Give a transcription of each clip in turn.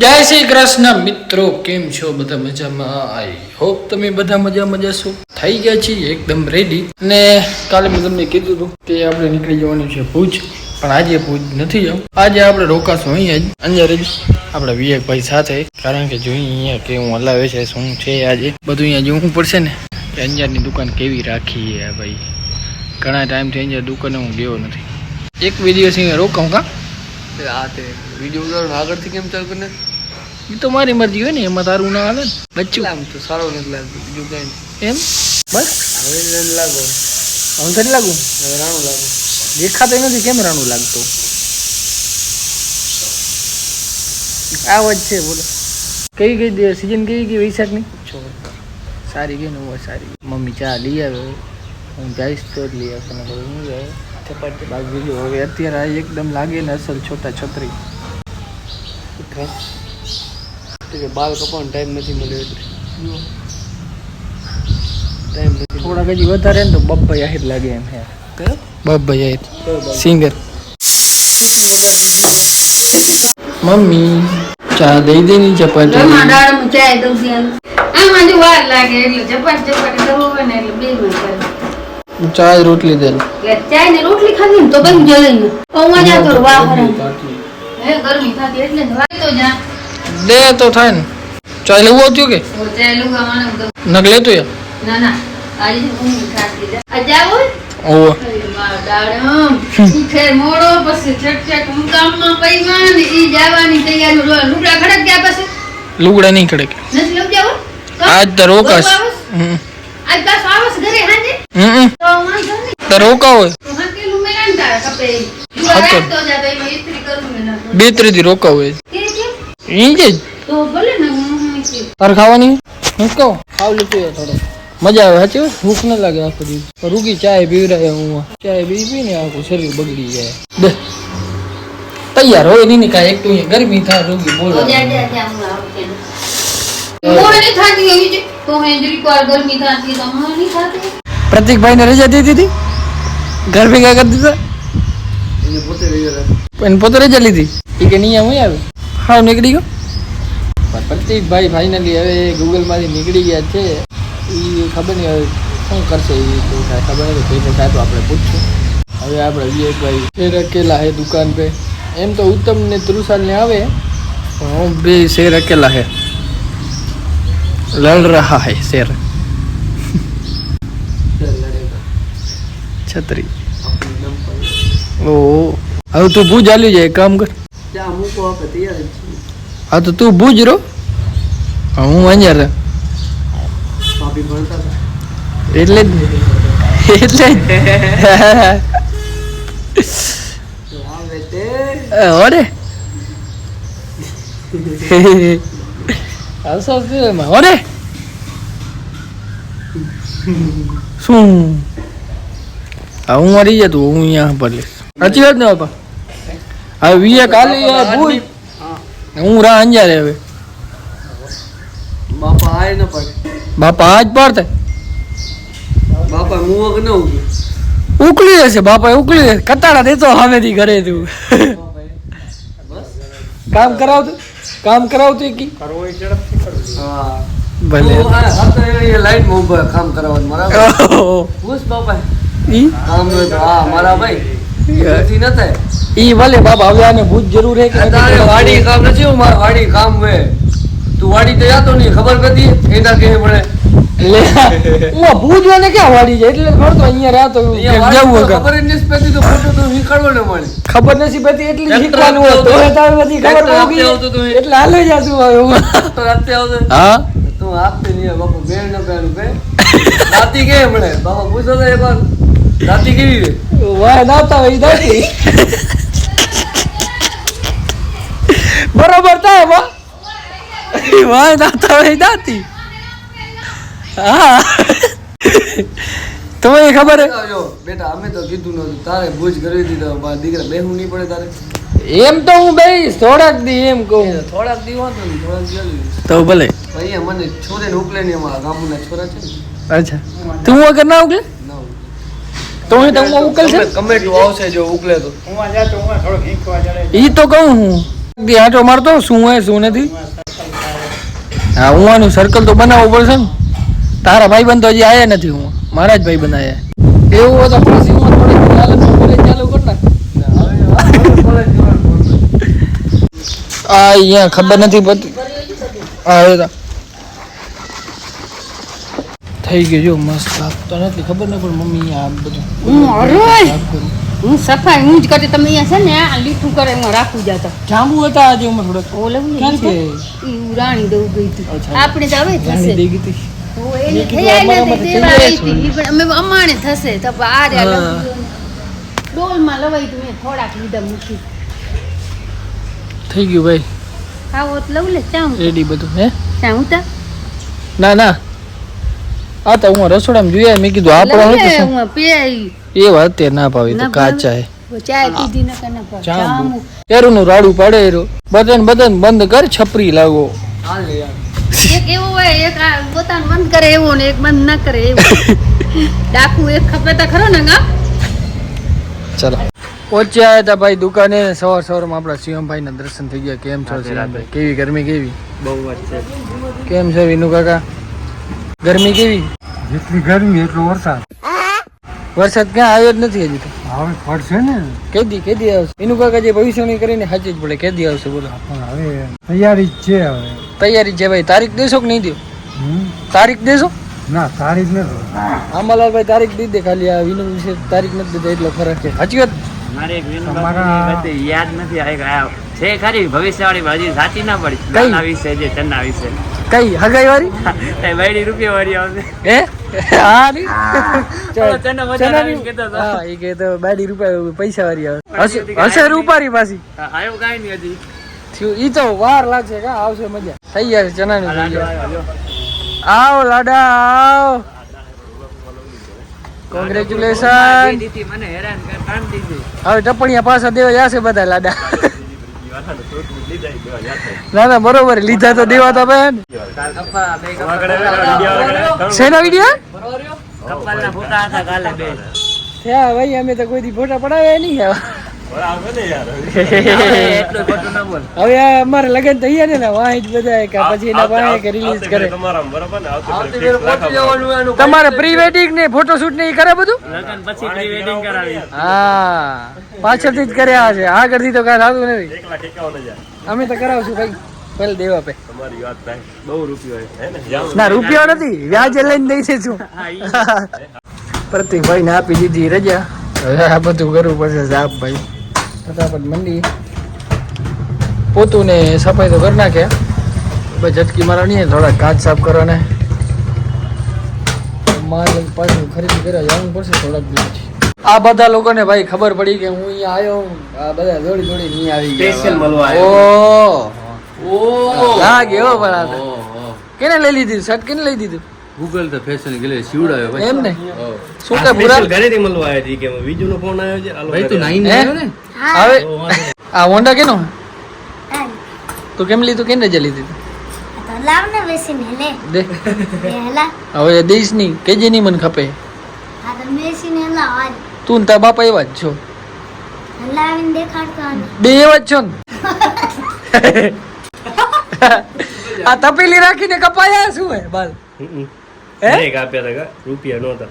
જય શ્રી કૃષ્ણ મિત્રો, કેમ છો બધા મજામાં? આઈ હોપ તમે બધા મજા મજા છો થઈ ગયા છીએ, એકદમ રેડી અને કાલે મેં તમને કીધું હતું કે આપણે નીકળી જવાનું છે ભુજ, પણ આજે ભુજ નથી જવું. આજે આપણે રોકાશું અહીંયા જ અંજાર જ. આપણે વિવેકભાઈ સાથે, કારણ કે જોઈએ અહીંયા કેવું હલાવે છે, શું છે આજે? બધું અહીંયા જોવું પડશે ને. કે અંજારની દુકાન કેવી રાખી છે ભાઈ? ઘણા ટાઈમથી અંજાર દુકાને હું ગયો નથી. એક બે દિવસ અહીંયા રોકાઉં કા આ તે વીડિયો ઉતારો આગળથી કેમ ચાલુ કરીને? એ તો મારી મરજી હોય ને એમાં તારું ના હાલે બચ્ચું. આમ તો સારો નથી લાગતો બીજું કઈ એમ? બસ. હવે લાગો. હવે તને લાગુ? હવે રાણું લાગુ. દેખાતો નથી કેમેરાનું લાગતો? આવાજ છે બોલો. કઈ કઈ સિઝન કઈ ગઈ વૈશાખની? સારી ગઈ ને સારી મમ્મી ચા લઈ આવે હું જઈશ તો જ લઈ આવશે ને હું જાય? ચપાટી જો હવે અત્યારે આ એકદમ લાગે ને અસલ છોટા છત્રી. કે બાલ કપાવવાનો ટાઈમ નથી મળ્યો એટલે. ટાઈમ નથી થોડાક હજી વધારે ને તો બબ્બા આહિર લાગે એમ હે. કયો? બબ્બાઈ આહિર. સિંગર. મમ્મી ચા દઈ દે ની ચપાટી ચા દઉં છું એમ. આમાં જો વાર લાગે એટલે ચપાટી ચપાટી કરવું હોય ને એટલે બે મિનિટ કરે. ચા રોટલી દેલ ચાય ને રોટલી ખાધી ને તો બસ જલે ને પૌવા જા તો વાહ હે ગરમી થાતી એટલે વાય તો જા. દે તો થાય ને. ચા લેવું આવતું કે? ચાય મને ગમે. નગ લેતો યાર ના ના. આજે તો ખાતી જા. આ જાવ ઓવો. દાડમ. ઉઠે મોડો પછી છટછટ હું કામમાં પૈમાં ને ઈ જવાની તૈયારી લુગડા ખડક ગયા પછી? લુગડા નહીં ખડે નથી લઈ જાવ આજ તો રોકાશ. આજ. પાછો આવસ ઘરે હાજે? હમ તો વાંધો નહીં તો રોકા હોય તો હકેલું મેં નાનતા કપે હતો. રાખતો જા તો એમાં ઇસ્ત્રી કરું મેં ના બે ત્રણ દી રોકા હોય કે કે ઈ જ તો ભલે ને હું હું ઇસ્ત્રી તાર ખાવાની હું કહું ખાવ લીધું યાર થોડો મજા આવે સાચી વાત? ભૂખ ન લાગે આખો દિવસ પણ રૂકી ચાય પીવડાવે હું ચાય પી પી ને આખું શરીર બગડી જાય દે તૈયાર હોય નહીં ને કાંઈ એક તો અહીંયા ગરમી થાય રૂકી તો બોલો જા જા જા હું આવું કે મોહે નહીં થાતી એવી છે તો હે જરીક વાર ગરમી થાતી તો મોહે નહીં થાતી પ્રતિકભાઈ ને રજા દીધી હતી? ઘર ભેગા કરી દીધા? એને પોતે રજા લીધી? એ કે નહીં હું આવે? હા નીકળી ગયો. પણ પ્રતિકભાઈ ફાઇનલી હવે ગૂગલમાંથી નીકળી ગયા છે. એ ખબર નહીં હવે શું કરશે એ તો કાંઈ ખબર નથી પૈસા થાય તો આપણે પૂછશું. હવે આપણે વિવેકભાઈ શેર અકેલા હે દુકાન પે. એમ તો ઉત્તમ ને ત્રુસાલ ને આવે. પણ હું બે શેર અકેલા હે. લડ રહા હે શેર. છત્રી. ઓ. હવે તું ભૂજ આલી જાય કામ કર. હા તો તું ભૂજ રહો. હું અહીંયા એટલે જ એટલે જ શું? હા હું મરી જતું હું અહીંયા પર લઈશ. સાચી વાત ને બાપા? હવે વીએ કાલે ભૂજ હું રાહ અંજારે હવે. બાપા આય ન પડે. બાપા આજ પડતે. બાપા મુવક ન ઉગે. ઉકલી હશે બાપા ઉકલી જશે કટાડા દેતો સામેથી ઘરે તું. બસ કામ કરાવતું કામ કરાવતું કી? હા. ભલે. તું હા હાથે એ લાઈનમાં ઊભા કામ કરાવવાનું બરાબર. બાપા. ઈ? કામ હોય તો હા મારા ભાઈ. નથી ન થાય. ઈ ભલે બાપા હવે આને ભૂત જરૂર હે કે તારે વાડી કામ નથી હું મારા વાડી કામ તું વાડી તો જાતો નહીં ખબર એના કે લે ભૂત વાને ક્યાં વાડી જાય? એટલે ખબર તો અહીંયા રાતો જવું ખબર નથી પડતી તો ફોટો તો નીકળવો ને મળે. ખબર નથી પડતી એટલે ટ્રેક્ટર હોય તો તાર બધી ખબર પડી. આવતું એટલે હાલે જાતું હવે હું. તો રાતે આવતો હા? તું આપતે નહીં બાપુ બેન ન બેન. બે રાતી કે મળે બાપા પૂછો તો એક વાર. રાતી કેવી રે વાહ દાતા હોય દાતી. બરોબર થાય બા વાહ દાતા હોય દાતી. હા. તમને ખબર જો બેટા અમે તો કીધું નતું તારે ભૂજ કરી દીધો દીકરા બેહું નહીં પડે તારે. એમ તો હું બેહીશ થોડાક દી એમ કહું. થોડાક દી વાંધો નહીં થોડાક દી તો ભલે. અહીંયા મને છોરે ઉકલે ને અમારા ગામના છોરા છે અચ્છા. તું વગર ના ઉકલે. તો હું તો ઉકલ છે? કમે- કમેટું આવશે જો ઉકલે તો. ઈ તો કહું હું. દી મારતો શું હોય શું નથી? હા હું આનું સર્કલ તો બનાવવું પડશે ને. તારા ભાઈ બંધ તો હજી આયા નથી હું. મારા જ ભાઈ બંધ એવું હોય તો પછી હું થોડી ચાલુ કોલેજ ચાલુ કર નાખ. આ અહીંયા ખબર નથી પડતી. હા એ તો. થઈ ગયું. જો મસ્ત લાગતો નથી ખબર ને પણ મમ્મી આ બધું હું અરે! હું સફાઈ હું જ કરતી. તમે અહીંયા છે ને આ લીઠું કરે હું રાખું જાતા જાંબુ હતા આજે ઉમર થોડોક. ઓલે ક્યાં છે? ઈ રાણી દઉં ગઈ હતી. આપણે તો હવે થશે. દઈ ગઈ હતી. થશે. તો આ ડોલમાં લવાઈ તું થોડાક લીધા મૂકી. થઈ ગયું ભાઈ. આવો તો લઉં લે ચાઉં રેડી બધું હે? ચાઉં ઉતા ના ના. આ તો હું રસોડામાં જોયા મેં કીધું આ પીએ એ વાત તે ના ભાવે તો કાચા હે ચાય? પીધી ન કને પર જાંબુ. રાડું પાડે એરો બદન બદન બંધ કર છપરી લાગો. હાલ યાર એક એવો હોય એક પોતાનું બંધ કરે એવો ને એક બંધ ના કરે એવો. ડાકુ એક ખપે ખરો ને ગા ચલો. પહોંચ્યા હતા ભાઈ દુકાને સવાર સવારમાં આપણા શિવમભાઈ ના દર્શન થઈ ગયા. કેમ છો શિવમભાઈ કેવી ગરમી કેવી? બહુ વાત છે. કેમ છે વિનુ કાકા? ગરમી કેવી? જેટલી ગરમી એટલો વરસાદ. વરસાદ ક્યાં આવ્યો જ નથી હજી તો. હવે પડશે ને. કેદી કેદી આવશે? એનું કાકા જે ભવિષ્યની કરીને સાચી જ પડે કેદી આવશે બોલો. પણ હવે તૈયારી જ છે હવે. તૈયારી છે ભાઈ. તારીખ દેશો કે નહીં દો તારીખ દેશો? ના તારીખ નથી આંબાલાલભાઈ તારીખ દીધી ખાલી. આ વિનુ વિશે તારીખ નથી દીધા એટલો ફરક છે. સાચી વાત? મારે યાદ નથી આ છે ખરી ભવિષ્યવાળી હજી સાચી ના પડી. વિશે જે ચંદા વિશે. કઈ હગાઈ વાળી બાયડી રૂપિયા વાળી આવશે. હે? હા ની ઓલો ચના મજાનો ચનાની- આવીને હા એ કહેતો બાડી રૂપિયા પૈસા વાળી આવે હશે- હશે રૂપારી પાછી. હા, આવ્યો નહીં હજી. થયું. ઈ તો વાર લાગશે કા આવશે મજા. થઈ જશે ચનાની લાડો. આવો લાડા આવો. કોંગ્રેચ્યુલેશન મને હેરાન કર- કામ દીધી. હવે ટપણિયા પાછા દેવા જશે બધા લાડા. ના ના બરોબર. લીધા તો દેવા તો બે શેના વિડિયો થયા ભાઈ અમે તો કોઈ દી ફોટા પડાવ્યા નહીં હવે અમારે લગન થઈ ને વાહી જ બધા કે પછી એના વાંહે કે રિલીઝ કરે. તમારે પ્રી વેડિંગ ને ફોટોશૂટ ને ઈ કરે બધું? લગન પછી પ્રી વેડિંગ કરાવી હા પાછળથી જ કર્યા છે. આગળથી તો કાંઈ થતું નથી. અમે તો કરાવશું ભાઈ. પેલા દેવા પે. બહુ રૂપિયો ના? રૂપિયા નથી. વ્યાજે લઈને દઈ છું પ્રતિકભાઈ ને આપી દીધી રજા. હવે આ બધું કરવું પડશે સાહેબ ભાઈ. ફટાફટ મંડી. પોતું ને સફાઈ તો કરી નાખ્યા ઝટકી મારવાની નહીં થોડા કાચ સાફ કરવાને. માલ પાછું ખરીદી કરવા જવું પડશે થોડાક દિવસ. આ બધા લોકોને ભાઈ ખબર પડી કે હું અહીંયા આવ્યો આ બધા દોડી દોડી નહીં આવી ગયા. Special મળવા ઓ લાગે હો પણ કેને લઈ લીધું? શર્ટ કેને લઈ દીધું? ગૂગલ તો ફેશન ગેલેરી સીવડાવ્યો ભાઈ. એમ ને? શું કે પૂરા ઘરેથી મળવા આવ્યા હતી કે બીજું નો ફોન આવ્યો છે ભાઈ તું નાઈન આવ્યો ને? હવે આ હોન્ડા કેનો? તો કેમ લીધું કેને રજા લીધી? લાવ ને બેસીને લે દે. પહેલા હવે કેજે નહીં મને ખપે. આ તો બેસીને લાવ આજ તું ને બાપા એવા જ છો. હલાવીને. બે એવા જ છો ને? આ તપેલી રાખીને કપાયા શું હે બાલ? હે? કાપ્યા હતા રૂપિયા નહોતા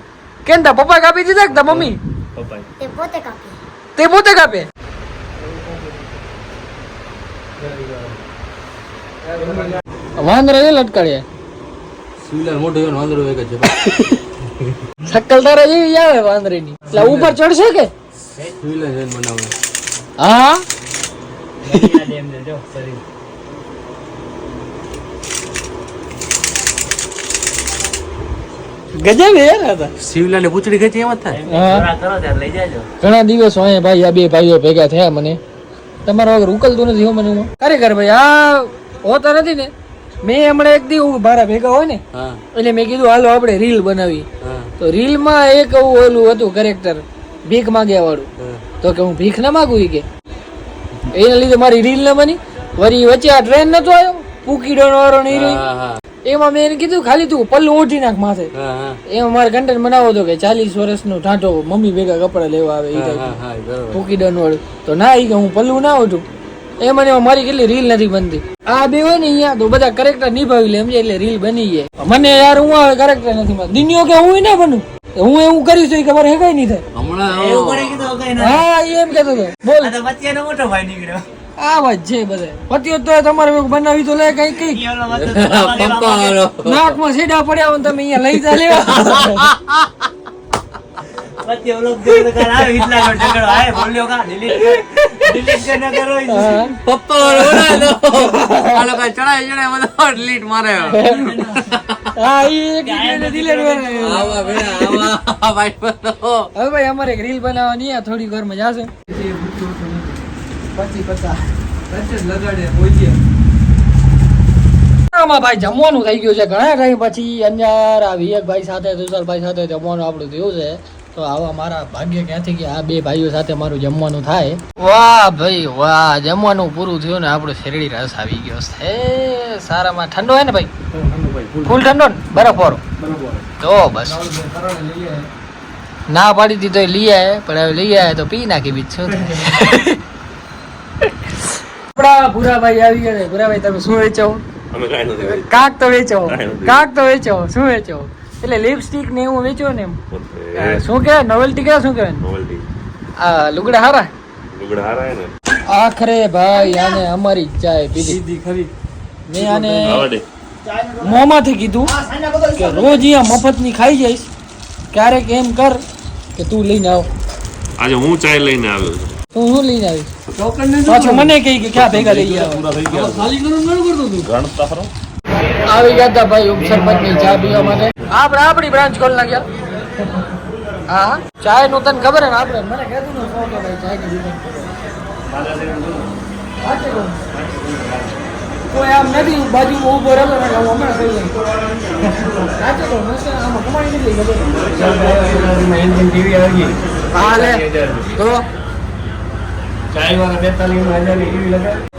કેમ તા? પપ્પા કાપી દીધા કે મમ્મી? પપ્પા તે પોતે કાપે. તે પોતે કાપે? વાંદરા એ લટકાડ્યા સિવલાર મોટો એવો વાંદરો એક જ છે શક્કલ તારા જેવી આવે વાંદરીની. એટલે ઉપર ચડશે કે? સિવલાર જઈને બનાવે. હા? ગજબ યાર આ તો. પૂછડી ખેંચી એમ જ થાય હા. થોડા કરો ત્યારે લઈ જાજો. ઘણા દિવસો અહીંયા ભાઈ આ બે ભાઈઓ ભેગા થયા મને. તમારો વગર ઉકલતું નથી હો મને હું. ખરેખર ભાઈ આ હોતા નથી ને? મેં હમણાં એક દી હું મારા ભેગા હોય ને એટલે મેં કીધું હાલો આપણે રીલ બનાવી તો રીલમાં એક એવું ઓલું હતું કેરેક્ટર ભીખ માંગ્યા વાળું તો કે હું ભીખ ના માગું? કે. એના લીધે મારી રીલ ના બની. વરી વચ્ચે આ ટ્રેન નતો આવ્યો? પૂકી ડોન વાળો નહીં એમાં મેં એને કીધું ખાલી તું પલ્લું ઓઢી નાખ માથે. હા હા. એમાં મારે કન્ટેન્ટ બનાવો હતો કે ચાલીસ વર્ષનો ઢાંટો મમ્મી ભેગા કપડા લેવા આવે એ હા. હા હા પૂકી ડન વાળું તો ના એ કે હું પલ્લું ના ઓઢું. એ મને મારી કેટલી રીલ નથી બનતી. આ બે હોય ને અહીંયા તો બધા કરેક્ટર નિભાવી લે સમજે એટલે રીલ બની જાય. મને યાર હું આવે કરેક્ટર નથી બનતું. દિનિયો કે હું ના બનું? હું એવું કરીશ તો ખબર હે કઈ નહીં થાય. હા એ એમ કેતો હતો. બોલ. આ વાત છે બધે. પતિઓ તો તમારે બનાવી તો લે કઈ કઈ. નાકમાં સીડા પડ્યા હોય તમે અહીંયા લઈ જા લેવા. અમારે એક રીલ બનાવવાની થોડી વારમાં જાશે ભાઈ જમવાનું થઈ ગયું છે ઘણા ટાઈમ પછી. અંજાર આ વિવેકભાઈ સાથે, તુષારભાઈ સાથે જમવાનું આપણું થયું છે. તો આવા મારા ભાગ્ય ક્યાંથી કે આ બે ભાઈઓ સાથે મારું જમવાનું થાય. વાહ ભાઈ વાહ, જમવાનું પૂરું થયું ને આપણું શેરડી રસ આવી ગયો છે. સારામાં ઠંડો હે ને ભાઈ? ફૂલ ઠંડો ને? બરફ વાળો? તો બસ. ના પાડી દીધો લઈ આવે પણ હવે લઈ આવે તો પી નાખી બીજ શું આપણા ભૂરાભાઈ આવી ગયા ભૂરાભાઈ તમે શું વેચો. કાક તો વેચો. કાક તો વેચો. શું વેચો? એટલે લિપસ્ટિક ને એવું વેચો ને એમ? શું કહેવાય? નોવેલ્ટી કે શું કહેવાય? આ લુગડા હારા? લુગડા હારા ને? આખરે ભાઈ આને અમારી ચાય પીધી સીધી ખરી. મેં આને મોમાંથી મોંમાંથી કીધું કે રોજ અહીંયા મફતની ખાઈ જઈશ. ક્યારેક એમ કર કે તું લઈને આવ. આજે હું ચાય લઈને આવ્યો છું. તું શું લઈને ને મને કહી કે ક્યાં ભેગા લઈ આવ ખાલી કરતો તું. ગણતા ખરો આવી ગયા હતા ભાઈ ઉપસરપંચની ચા પીવા માટે. આપણે આપણી બ્રાન્ચ ખોલ હા ચાયનું તને ખબર હે ને આપણે મને કહેતું ને શોખ ભાઈ ચાયની દુકાન કોઈ આમ નથી બાજુમાં ઊભો રહેલો ને હું હમણાં સાચે આમાં કમાણી આવી હા લે. તો? ચાય વાર બેતાલીસ હજાર એવી લગાવી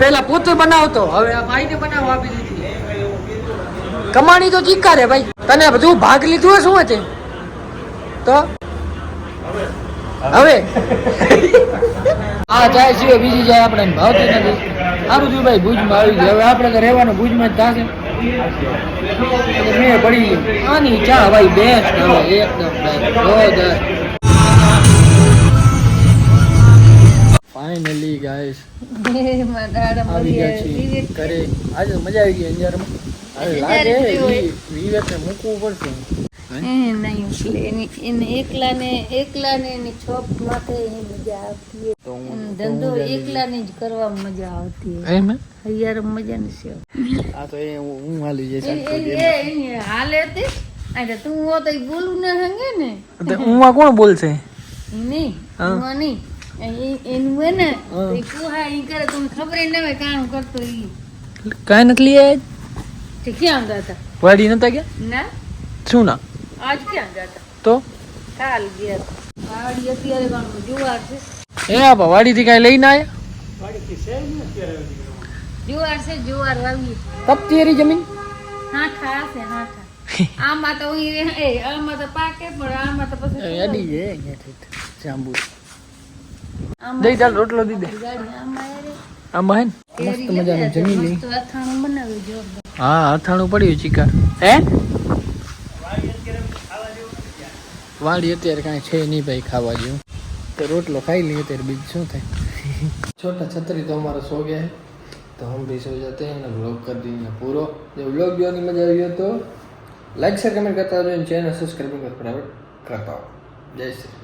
પેલા પોતે બનાવતો, હવે કમાણી તો ચીકા ભાઈ. તને બધું ભાગ લીધું શું છે તો? હવે? આ ચાય સિવાય બીજી જાય આપણે, ભાવતી નથી. સારું થયું ભાઈ, ભુજમાં આવી ગયું હવે આપણે તો રહેવાનું, ભુજમાં જ થશે. મેં પડી આની ચા, ભાઈ, બેસ્ટ હવે, એકદમ જોરદાર. ફાઇનલી ગાઈસ આવી ગયા છીએ. ઘરે. આજે મજા આવી ગઈ અંજારમાં. હવે લાગે વિવેકને મૂકવું પડશે. એકલાને એકલાને એની છોપ માથે મજા આવતી તો હું એનો ધંધો એકલાને જ કરવામાં મજા આવતી એમ હૈયાર મજા નથી આ તો એ હું હું હાલી જઈશ હતી તું. હો તો બોલું ના હંગે ને. હું કોણ બોલશે? નહીં નહીં. એનું હોય ને હા. તો ઈ કુહા ઈ કરે તમને ખબર ય હોય કામ કરતો ઈ. કાંઈ નથી લઈ આવ્યા તે ક્યાં ગયા વાડી નતા ગયા? ના. શું ના? આજ ક્યાં ગયા હતા? તો? કાલ ગયા વાડી અત્યારે પણ જુવાર છે. એ આપા વાડીથી કાંઈ લઈને આવ્યા જુવાર છે જુવાર વાવી તપતી એરી જમીન? હા ખા છે હા ખા આમાં તો એ આમાં તો પાકે પણ આમાં તો પછી એ અડી જાય જાંબુ. દઈ ચાલ રોટલો દી. દે આમાં હે મસ્ત મજાનું જમી લઈ. હા અથાણું પડ્યું ચિકા હે? વાડી અત્યારે કાંઈ છે નહીં ભાઈ ખાવા જેવું. તો રોટલો ખાઈ લઈએ ત્યારે બીજું શું થાય? છોટા છત્રી તો અમારો સો ગયા તો હું ભી સો જતે અને વ્લોગ કરી દઈએ પૂરો. જો વ્લોગ જોવાની મજા આવી તો લાઈક શેર કમેન્ટ કરતા રહેજો અને ચેનલ સબસ્ક્રાઈબ કરતા કરતા જય શ્રી